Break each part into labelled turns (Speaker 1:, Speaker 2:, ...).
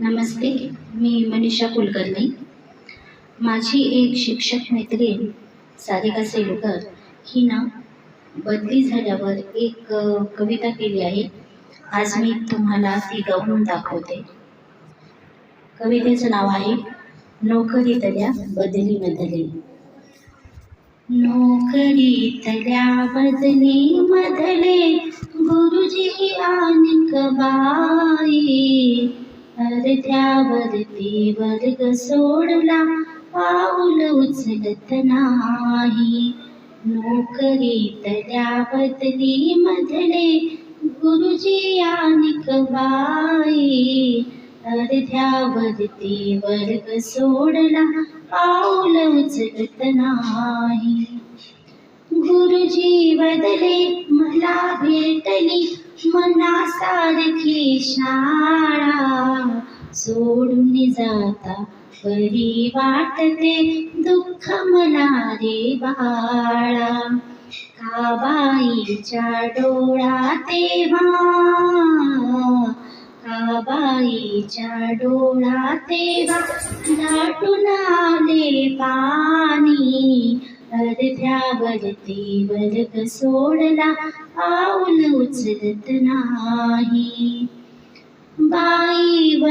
Speaker 1: नमस्ते मी मनीषा कुलकर्णी. माझी एक शिक्षक मैत्रीण सारिका सेलुकर ही बदली झाल्यावर एक कविता केली आहे. आज मी तुम्हाला ती गाऊन दाखवते. कवितेचं नाव आहे नोकरीतल्या बदली बदली. नोकरीतल्या बदली मधले अर्ध्यावरती वर्ग सोडला पाऊल उचलत नाही. नोकरीतल्या बदली मधले गुरुजी आणिक बाई. अर्ध्यावरती वर्ग सोडला पाऊल उचलत नाही. गुरुजी बदले मला भेटली मनासारखी शाळा. सोडून जाता. बरी वाटते दुःख मनारे बाळा? काबाईच्या डोळा तेव्हा काबाईच्या डोळा तेव्हा दाटून आले पाणी. अर्ध्यावरती वर्ग सोडला. पाऊल उचलत नाही.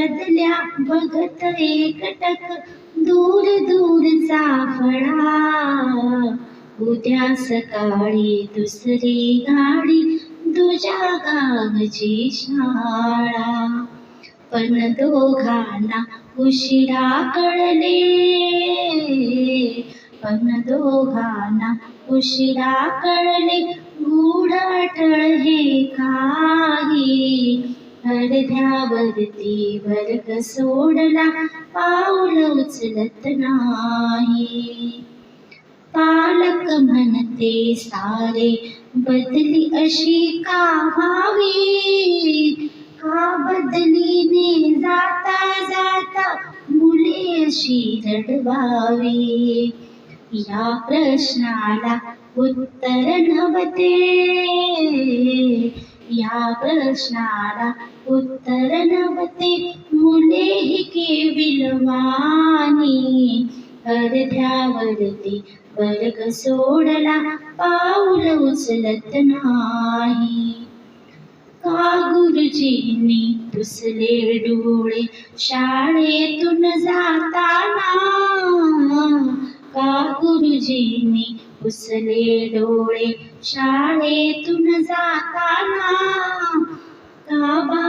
Speaker 1: बदल्या बघत एकटक दूर दूरचा फळा उद्या सकाळी दुसरी गाडी तुझ्या गावची शाळा. पण दोघांना उशिरा कळले. पण दोघांना उशिरा कळले. गुढाटळ हे का अर्ध्यावरती वर्ग सोडला पाऊल उचलत नाही. पालक म्हणते सारे बदली अशी का व्हावी? का बदलीने जाता जाता मुले अशी रडवावी? या प्रश्नाला उत्तर नव्हते. या प्रश्नाला उत्तर नव्हते. मुलेही केविलवाणी अर्ध्यावरती वर्ग सोडला. पाऊल उचलत नाही. का गुरुजींनी पुसले डोळे? शाळेतून जाताना. का गुरुजींनी पुसले डोळे शाळेतून जाताना का बा